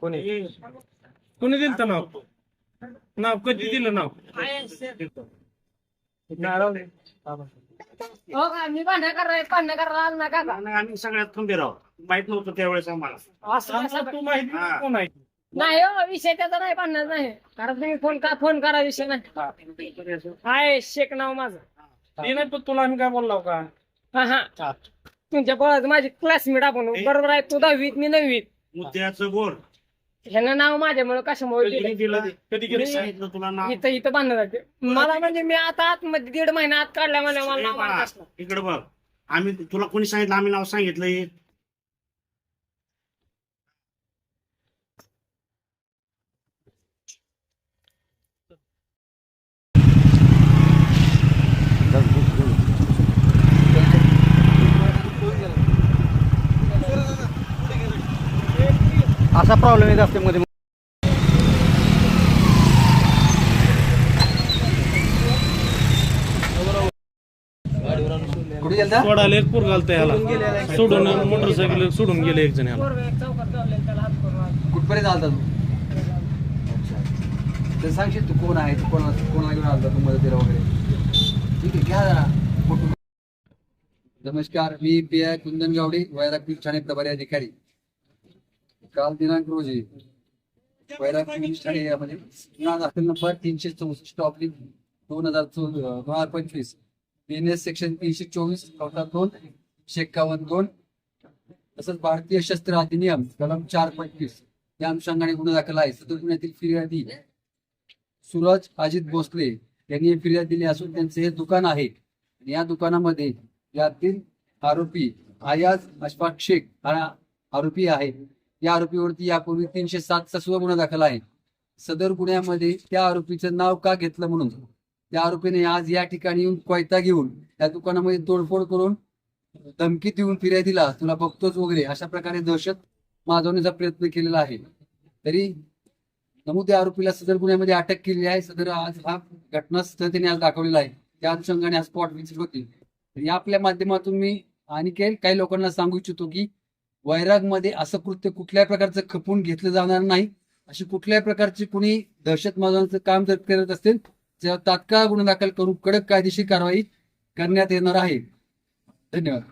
कोणी? कोणी दिलं तर नाव? नाव कधी दिलं नाव? हो का? मी भांडण करायला भांडण करायला आलो ना आम्ही सगळ्यात खंबीर आहोत. माहीत नव्हतं त्यावेळेस आम्हाला. असं तू माहिती. कोण आहे? नाही हो विषय त्याचा नाही भांडण नाही. कारण तुम्ही फोन का फोन करा विषय नाही. हाय शेख नाव माझं. ते नाही पण तुला आम्ही काय बोललो का? हा हा. तुमच्या बळात माझी क्लासमेट आपण बरोबर आहे तू दहावीत मी नववीत. मुद्द्याचं बोल. ह्यानं नाव माझ्यामुळे कशामुळे कधी दिलं? दिलं? कधी सांगितलं तुला नाव? इथं इथं बांधलं जाते. मला म्हणजे मी आता आतमध्ये दीड महिना आत काढल्या म्हणजे मला नाव माहीत असलं. इकडे बघ. आम्ही तुला कोणी सांगितलं? आम्ही नाव सांगितलं असा प्रॉब्लेम येत असते मध्ये. कुठे गेलता? सोडायला एक पोर घालतं याला. सोडून मोटरसायकल सोडून गेले एक जण याला. पोरगं एक चौकात गावलेलं, त्याला हात करून आलो. कुठपर्यंत आलता तू? तर सांगशील तू कोण आहे? तू कोणाला कोणाला घेऊन आलता तू मदतीला वगैरे? ठीक आहे घ्या जरा. नमस्कार मी पी आय कुंदन गावडे वैरागपूर ठाणे प्रभारी अधिकारी. काल दिनांक रोजी वैरागपूर पोलीस ठाणे यामध्ये. गुन्हा दाखल नंबर तीनशे चौसष्ट ऑब्लिक दोन हजार दोन हजार पंचवीस. एन एस सेक्शन तीनशे चोवीस कवटा दोन एकशे एक्कावन्न दोन. तसंच भारतीय शस्त्र अधिनियम कलम चार पंचवीस. या अनुषंगाने गुन्हा दाखल आहे. सदर गुन्ह्यातील फिर्यादी सूरज अजित भोसले यांनी फिर्याद दिली असून त्यांचे हे दुकान आहे. आणि या दुकानामध्ये यातील आरोपी आयाज अशफाक शेख हा आरोपी आहे. या आरोपीवरती यापूर्वी तीनशे सातचा सुद्धा गुन्हा दाखल आहे. सदर गुन्ह्यामध्ये त्या आरोपीचं नाव का घेतलं म्हणून? त्या आरोपीने आज या ठिकाणी येऊन कोयता घेऊन त्या दुकानामध्ये तोडफोड करून धमकी देऊन फिर्यादीला तुला बघतोच वगैरे. अशा प्रकारे दहशत माजवण्याचा प्रयत्न केलेला आहे. तरी नमूद या आरोपीला सदर गुन्ह्यामध्ये अटक केली आहे. सदर आज हा घटनास्थळ त्यांनी आज दाखवलेला आहे. त्या अनुषंगाने आज स्पॉट विजिट होती. या आपल्या माध्यमातून मी आणि काही काही लोकांना सांगू इच्छितो की वैरागमध्ये असं कृत्य कुठल्याही प्रकारचं खपून घेतलं जाणार नाही. अशी कुठल्याही प्रकारची कुणी दहशतवादांचं काम जर करत असेल तर तात्काळ गुन्हा दाखल करून कडक कायदेशीर कारवाई करण्यात येणार आहे. धन्यवाद.